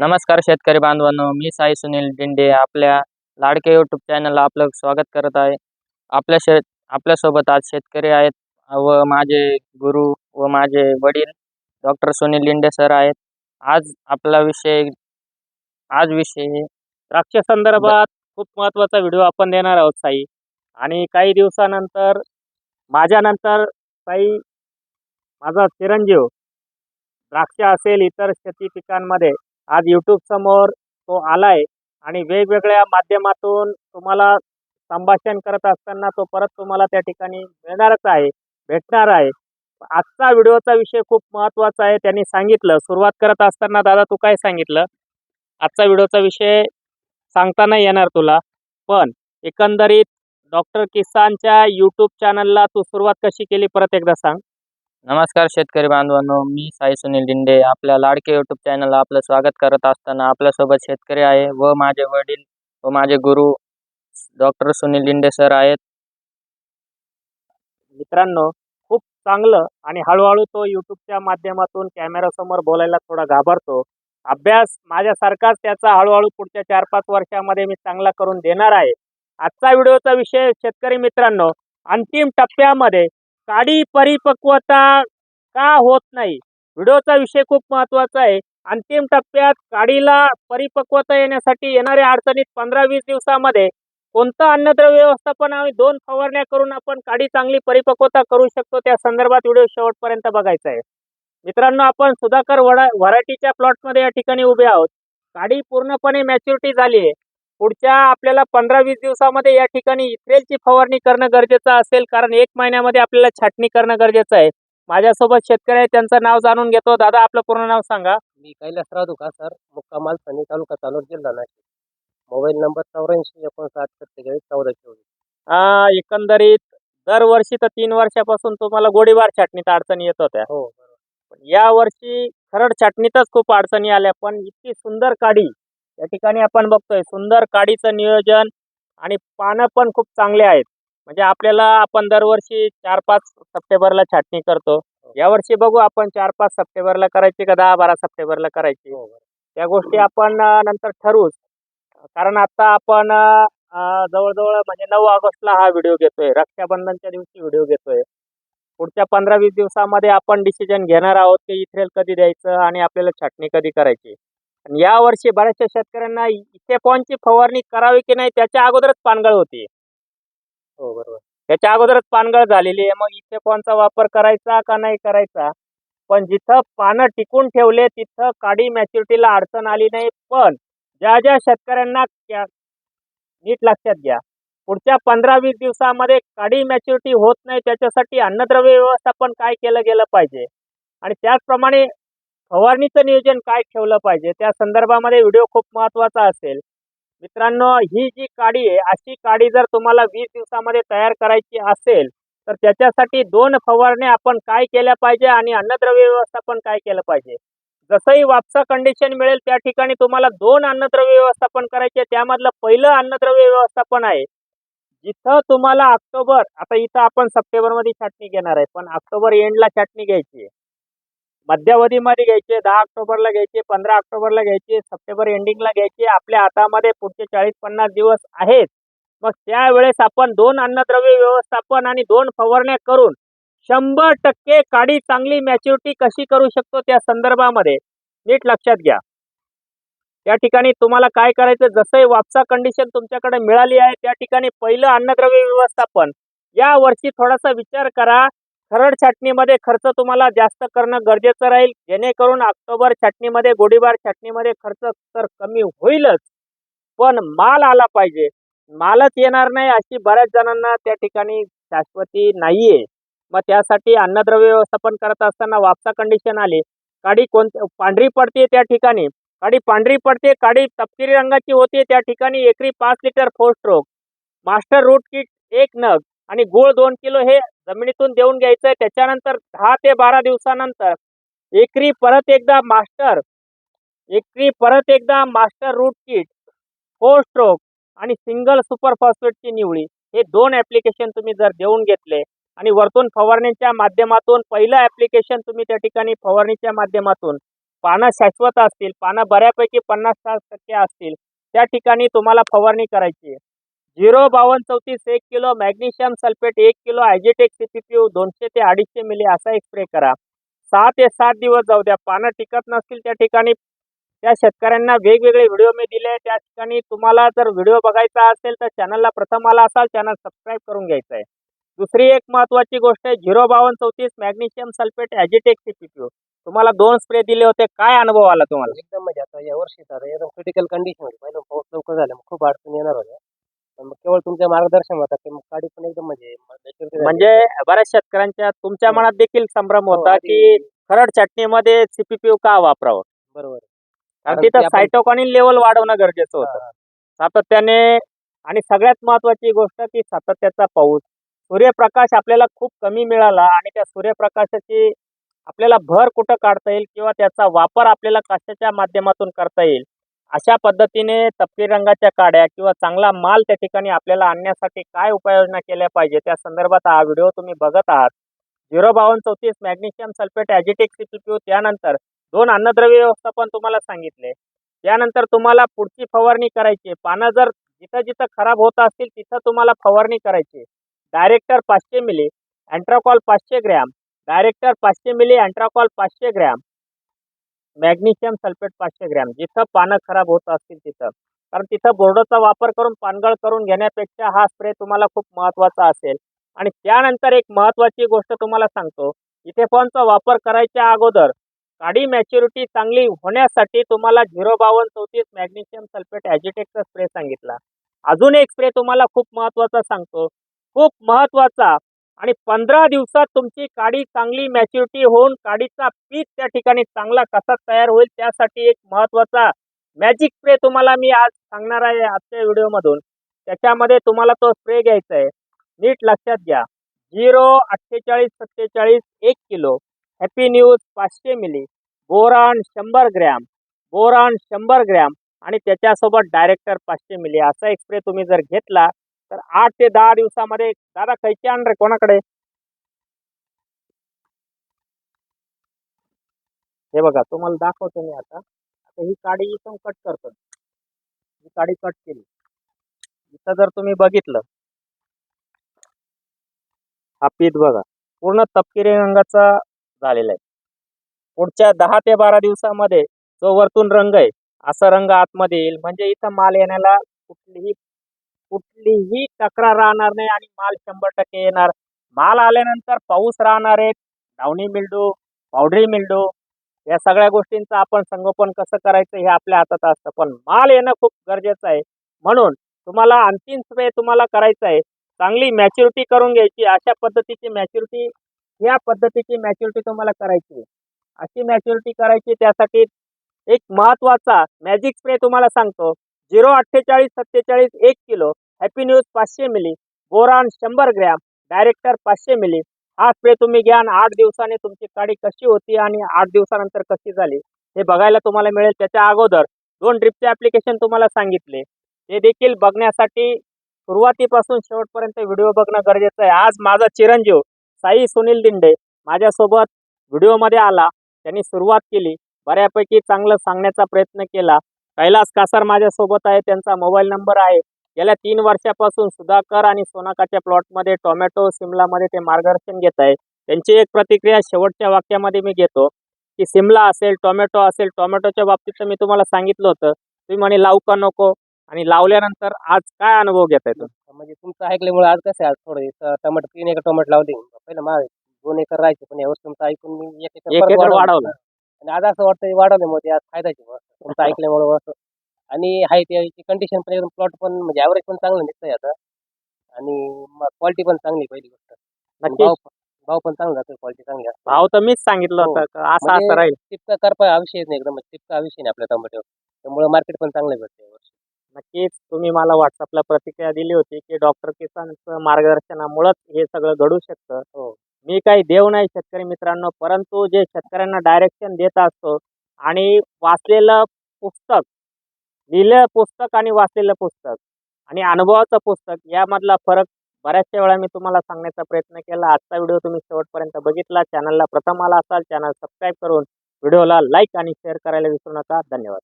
नमस्कार शेतकरी बांधवांनो मी साई सुनील डिंडे आपल्या लाडके यूट्यूब चॅनलला आपलं स्वागत करत आहे. आपल्या शेत आपल्यासोबत आज शेतकरी आहेत व माझे गुरु व माझे वडील डॉक्टर सुनील लिंडे सर आहेत. आज आपला विषय आज विषय द्राक्ष संदर्भात खूप महत्त्वाचा व्हिडिओ आपण देणार आहोत साई. आणि काही दिवसानंतर माझ्यानंतर साई माझा चिरंजीव द्राक्ष असेल इतर शेती पिकांमध्ये आज यूट्यूब समोर तो आलाय आणि वेगवेगळ्या माध्यमातून तुम्हाला संभाषण करत असताना तो परत तुम्हाला त्या ठिकाणी मिळणारच आहे भेटणार आहे. आजचा व्हिडिओचा विषय खूप महत्त्वाचा आहे. त्यांनी सांगितलं सुरुवात करत असताना दादा तू काय सांगितलं? आजचा व्हिडिओचा विषय सांगता नाही येणार तुला पण एकंदरीत डॉक्टर किसानच्या यूट्यूब चॅनलला तू सुरुवात कशी केली? परत एकदा सांग. नमस्कार शेतकरी बांधवांनो मी साई सुनील डिंडे आपल्या लाडके यूट्यूब चॅनलला आपलं स्वागत करत असताना आपल्यासोबत शेतकरी आहे व माझे वडील व माझे गुरु डॉक्टर सुनील लिंडे सर आहेत. मित्रांनो खूप चांगलं आणि हळूहळू तो यूट्यूबच्या माध्यमातून कॅमेरासमोर बोलायला थोडा घाबरतो. अभ्यास माझ्यासारखाच त्याचा हळूहळू पुढच्या चार पाच वर्षामध्ये मी चांगला करून देणार आहे. आजचा व्हिडिओचा विषय शेतकरी मित्रांनो अंतिम टप्प्यामध्ये काडी परिपक्वता का होत नाही? व्हिडिओचा विषय खूप महत्त्वाचा आहे. अंतिम टप्प्यात काडीला परिपक्वता येण्यासाठी येणाऱ्या अडचणीत पंधरा वीस दिवसामध्ये कोणतं अन्नद्रव्य व्यवस्थापन आम्ही दोन फवारण्या करून आपण काडी चांगली परिपक्वता करू शकतो त्या संदर्भात व्हिडिओ शेवटपर्यंत बघायचा आहे. मित्रांनो आपण सुधाकर वडा व्हरायटीच्या प्लॉटमध्ये या ठिकाणी उभे आहोत. काडी पूर्णपणे मॅच्युरिटी झाली आहे. पुढच्या आपल्याला पंधरा वीस दिवसामध्ये या ठिकाणी इथ्रेलची फवारणी करणं गरजेचं असेल कारण एक महिन्यामध्ये आपल्याला छाटणी करणं गरजेचं आहे. माझ्यासोबत शेतकरी आहे त्यांचं नाव जाणून घेतो. दादा आपलं पूर्ण नाव सांगा. मी कैलासराव दुका सर मुक्कामाल सनी तालुका चालूर जिल्हा नाशिक. मोबाईल नंबर चौऱ्याऐंशी एकोणसाठ सत्तेचाळीस चौदा चोवीस. एकंदरीत दरवर्षी तर तीन वर्षापासून तुम्हाला गोडीबार छाटणीत अडचणी येत होत्या. हो पण यावर्षी खरड छाटणीतच खूप अडचणी आल्या पण इतकी सुंदर काडी या ठिकाणी आपण बघतोय सुंदर काडीचं नियोजन आणि पानं पण खूप चांगले आहेत. म्हणजे आपल्याला आपण दरवर्षी चार पाच सप्टेंबरला छाटणी करतो. यावर्षी बघू आपण चार पाच सप्टेंबरला करायची का दहा बारा सप्टेंबरला करायची. हो त्या गोष्टी आपण नंतर ठरवूच कारण आता आपण जवळजवळ म्हणजे नऊ ऑगस्टला हा व्हिडिओ घेतोय. रक्षाबंधनच्या दिवशी व्हिडिओ घेतोय. पुढच्या पंधरा वीस दिवसामध्ये आपण डिसिजन घेणार आहोत की इथ्रेल कधी द्यायचं आणि आपल्याला छाटणी कधी करायची. आणि यावर्षी बऱ्याचशा शेतकऱ्यांना इथेपॉनची फवारणी करावी की नाही त्याच्या अगोदरच पानगळ होती. हो बरोबर. त्याच्या अगोदरच पानगळ झालेली आहे. मग इथेपॉनचा वापर करायचा का नाही करायचा? पण जिथं पानं टिकून ठेवले तिथं काडी मॅच्युरिटीला अडचण आली नाही. पण ज्या ज्या शेतकऱ्यांना नीट लक्षात घ्या. पुढच्या पंधरा वीस दिवसामध्ये काडी मॅच्युरिटी होत नाही त्याच्यासाठी अन्नद्रव्य व्यवस्थापन काय केलं गेलं पाहिजे? आणि त्याचप्रमाणे फवारणीचं नियोजन काय ठेवलं पाहिजे? त्या संदर्भामध्ये व्हिडिओ खूप महत्त्वाचा असेल. मित्रांनो ही जी काडी आहे अशी काडी जर तुम्हाला वीस दिवसामध्ये तयार करायची असेल तर त्याच्यासाठी दोन फवारण्या आपण काय केल्या पाहिजे आणि अन्नद्रव्य व्यवस्थापन काय केलं पाहिजे? जसंही वापसा कंडिशन मिळेल त्या ठिकाणी तुम्हाला दोन अन्नद्रव्य व्यवस्थापन करायचे त्यामधलं पहिलं अन्नद्रव्य व्यवस्थापन आहे. जिथं तुम्हाला ऑक्टोबर आता इथं आपण सप्टेंबरमध्ये छाटणी घेणार आहे पण ऑक्टोबर एंडला छाटणी घ्यायची आहे. मध्यावधीमध्ये घ्यायचे दहा ऑक्टोबरला घ्यायची पंधरा ऑक्टोबरला घ्यायची सप्टेंबर एंडिंगला घ्यायची. आपल्या हातामध्ये पुढचे चाळीस पन्नास दिवस आहेत. मग त्यावेळेस आपण दोन अन्नद्रव्य व्यवस्थापन आणि दोन फवारण्या करून शंभर टक्के काडी चांगली मॅच्युरिटी कशी करू शकतो त्या संदर्भामध्ये नीट लक्षात घ्या. त्या ठिकाणी तुम्हाला काय करायचं जसंही वापसा कंडिशन तुमच्याकडे मिळाली आहे त्या ठिकाणी पहिलं अन्नद्रव्य व्यवस्थापन. या वर्षी थोडासा विचार करा. खरड छाटणीमध्ये खर्च तुम्हाला जास्त करणं गरजेचं राहील. जेणेकरून ऑक्टोबर छाटणीमध्ये गोडीबार छाटणीमध्ये खर्च तर कमी होईलच. पण माल आला पाहिजे. मालच येणार नाही अशी बऱ्याच जणांना त्या ठिकाणी शाश्वती नाहीये. मग त्यासाठी अन्नद्रव्य व्यवस्थापन करत असताना वापसा कंडिशन आली. काडी कोण पांढरी पडते त्या ठिकाणी. काडी पांढरी पडते काडी तपकिरी रंगाची होते त्या ठिकाणी. एकरी पाच litre four stroke master root kit एक नग. आणि गुळ दोन किलो हे जमिनीतून देऊन घ्यायचं आहे त्याच्यानंतर दहा ते बारा दिवसानंतर एकरी परत एकदा मास्टर एकरी परत एकदा master root kit four stroke आणि सिंगल सुपर फॉस्फेटची निवळी हे दोन ॲप्लिकेशन तुम्ही जर देऊन घेतले आणि वरतून फवारणीच्या माध्यमातून पहिलं ॲप्लिकेशन तुम्ही त्या ठिकाणी फवारणीच्या माध्यमातून पानं शाश्वत असतील पानं बऱ्यापैकी पन्नास साठ टक्के असतील त्या ठिकाणी तुम्हाला फवारणी करायची आहे. झिरो बावन्न चौतीस एक किलो मॅग्नेशियम सल्फेट एक किलो आयजेटेक सी पी पी यू दोनशे ते अडीचशे मिली असा एक स्प्रे करा. सहा ते सात दिवस जाऊ द्या. पानं टिकत नसतील त्या ठिकाणी. त्या शेतकऱ्यांना वेगवेगळे व्हिडिओ मी दिले. त्या ठिकाणी तुम्हाला जर व्हिडिओ बघायचा असेल तर चॅनलला प्रथम आला असाल चॅनल सबस्क्राईब करून घ्यायचं आहे. दुसरी एक महत्त्वाची गोष्ट आहे झिरो बावन्न चौतीस मॅग्नेशियम सल्फेट ॲजिटेक सी पी पी यू तुम्हाला दोन स्प्रे दिले होते. काय अनुभव आला तुम्हाला? एकदम म्हणजे आता या वर्षी तर एकदम क्रिटिकल कंडिशन होती पहिलं पाऊस लवकर झाला मग खूप अडचण येणार होत्या. मग केवळ तुमच्या मार्गदर्शन होता ते मग पण एकदम म्हणजे maturity. म्हणजे बऱ्याच शेतकऱ्यांच्या तुमच्या हो. मनात देखील संभ्रम हो, होता की खरड चटणीमध्ये सीपीपीयू का वापरावं? बरोबर. कारण कारण तिथं आपण- सायटोकॉनिन लेवल वाढवणं गरजेचं होतं. हा, सातत्याने आणि सगळ्यात महत्वाची गोष्ट की सातत्याचा पाऊस. सूर्यप्रकाश आपल्याला खूप कमी मिळाला आणि त्या सूर्यप्रकाशाची आपल्याला भर कुठं काढता येईल किंवा त्याचा वापर आपल्याला कशाच्या माध्यमातून करता येईल? अशा पद्धतीने तपकिरी रंगाच्या काड्या किंवा चांगला माल त्या ठिकाणी आपल्याला आणण्यासाठी काय उपाययोजना केल्या पाहिजे? त्या संदर्भात हा व्हिडिओ तुम्ही बघत आहात. झिरो बावन्न चौतीस मॅग्नेशियम सल्फेट ॲजिटेक सीपीपीओ त्यानंतर दोन अन्नद्रव्य व्यवस्थापन तुम्हाला सांगितले. त्यानंतर तुम्हाला पुढची फवारणी करायची. पानं जर जिथं जिथं खराब होत असतील तिथं तुम्हाला फवारणी करायची. डायरेक्टर पाचशे मिली अँट्राकॉल पाचशे ग्रॅम. डायरेक्टर पाचशे मिली अँट्राकॉल पाचशे ग्रॅम. मॅग्नेशियम सल्फेट पाचशे ग्रॅम जिथं पानं खराब होत असतील तिथं. कारण तिथं बोर्डचा वापर करून पानगळ करून घेण्यापेक्षा हा स्प्रे तुम्हाला खूप महत्त्वाचा असेल. आणि त्यानंतर एक महत्त्वाची गोष्ट तुम्हाला सांगतो. इथे फोनचा वापर करायच्या अगोदर काडी मॅच्युरिटी चांगली होण्यासाठी तुम्हाला झिरो बावन्न चौतीस मॅग्नेशियम सल्फेट ॲजिटेकचा स्प्रे सांगितला. अजून एक स्प्रे तुम्हाला खूप महत्त्वाचा सांगतो. खूप महत्त्वाचा आणि पंधरा दिवसात तुमची काडी चांगली मॅच्युरिटी होऊन काडीचा पीक त्या ठिकाणी चांगला कसा तयार होईल त्यासाठी एक महत्त्वाचा मॅजिक स्प्रे तुम्हाला मी आज सांगणार आहे आजच्या व्हिडिओमधून त्याच्यामध्ये तुम्हाला तो स्प्रे घ्यायचा आहे. नीट लक्षात घ्या. झिरो अठ्ठेचाळीस सत्तेचाळीस एक किलो. हॅपी न्यूज पाचशे मिली बोरान शंभर ग्रॅम. बोरान शंभर ग्रॅम. आणि त्याच्यासोबत डायरेक्टर पाचशे मिली असा एक स्प्रे तुम्ही जर घेतला तर आठ ते दहा दिवसामध्ये दादा कैची आण रे कोणाकडे? हे बघा तुम्हाला दाखवतो मी आता. आता ही काडी इथून कट करतो ही काडी कट केली. इथं जर तुम्ही बघितलं हा पीठ बघा पूर्ण तपकिरी रंगाचा झालेला आहे. पुढच्या दहा ते बारा दिवसामध्ये जो वरतून रंग आहे असा रंग आतमध्ये येईल. म्हणजे इथं माल येण्याला कुठलीही कुठलीही तक्रार राहणार नाही आणि माल शंभर टक्के येणार. माल आल्यानंतर पाऊस राहणार आहे. डावणी मिल्डू पावडरी मिल्डू या सगळ्या गोष्टींचं आपण संगोपन कसं करायचं हे आपल्या हातात असतं. पण माल येणं खूप गरजेचं आहे. म्हणून तुम्हाला अंतिम स्प्रे तुम्हाला करायचं आहे. चांगली मॅच्युरिटी करून घ्यायची. अशा पद्धतीची मॅच्युरिटी या पद्धतीची मॅच्युरिटी तुम्हाला करायची आहे. अशी मॅच्युरिटी करायची त्यासाठी एक महत्त्वाचा मॅजिक स्प्रे तुम्हाला सांगतो. झिरो अठ्ठेचाळीस सत्तेचाळीस एक किलो हॅपी न्यूज पाचशे मिली बोरान शंभर ग्रॅम डायरेक्टर पाचशे मिली. हा स्प्रे तुम्ही घ्या आणि आठ दिवसाने तुमची काडी कशी होती आणि आठ दिवसानंतर कशी झाली हे बघायला तुम्हाला मिळेल. त्याच्या अगोदर दोन ड्रिपचे ॲप्लिकेशन तुम्हाला सांगितले. ते देखील बघण्यासाठी सुरुवातीपासून शेवटपर्यंत व्हिडिओ बघणं गरजेचं आहे. आज माझा चिरंजीव साई सुनील दिंडे माझ्यासोबत व्हिडिओमध्ये आला. त्यांनी सुरुवात केली. बऱ्यापैकी चांगलं सांगण्याचा प्रयत्न केला. कैलास कासार माझ्यासोबत आहे त्यांचा मोबाईल नंबर आहे. गेल्या तीन वर्षापासून सुधाकर आणि सोनाकाच्या प्लॉटमध्ये टोमॅटो सिमलामध्ये ते मार्गदर्शन घेत आहे. त्यांची एक प्रतिक्रिया शेवटच्या वाक्यामध्ये मी घेतो की सिमला असेल टोमॅटो असेल टोमॅटोच्या बाबतीत तर मी तुम्हाला सांगितलं होतं. तुम्ही म्हणे लावू का नको? आणि लावल्यानंतर आज काय अनुभव घेताय तुम्ही? म्हणजे तुमचं ऐकल्यामुळे आज कसं आहे आज थोडं इथं टमाटर तीन एकर टमाटर लावले. पहिलं माझं दोन एकर राहायचे पण यावर्षी तुमचं ऐकून मी एक एकर वाढवलं. आणि आज असं वाटतं वाढवल्यामुळे आज फायदाची. तुमचं ऐकल्यामुळे असं. आणि आहे त्याची कंडिशन पण एकदम प्लॉट पण म्हणजे ॲव्हरेज पण चांगलं निघतंय आता. आणि क्वालिटी पण चांगली पहिली गोष्ट. आणि नक्कीच. भाव पण- भाव पण चांगला जातो क्वालिटी चांगली असते भाव तर मीच सांगितलं हो. होतं का असं म्हणजे असं राहील. टिपका करपा विषय नाही एकदम टिपका विषय नाही आपल्या टोमॅटो त्यामुळे मार्केट पण चांगलं भेटतं यावर्षी नक्कीच. तुम्ही मला व्हॉट्सअपला प्रतिक्रिया दिली होती की डॉक्टर किसानचं मार्गदर्शनामुळेच हे सगळं घडू शकतं. हो. मी काही देव नाही शेतकरी मित्रांनो परंतु जे शेतकऱ्यांना डायरेक्शन देत असतो आणि वाचलेलं पुस्तक लिहिलं पुस्तक आणि वाचलेलं पुस्तक आणि अनुभवाचं पुस्तक यामधला फरक बऱ्याचशा वेळा मी तुम्हाला सांगण्याचा प्रयत्न केला. आजचा व्हिडिओ तुम्ही शेवटपर्यंत बघितला. चॅनलला प्रथम आला असाल चॅनल सबस्क्राईब करून व्हिडिओला लाईक आणि शेअर करायला विसरू नका. धन्यवाद.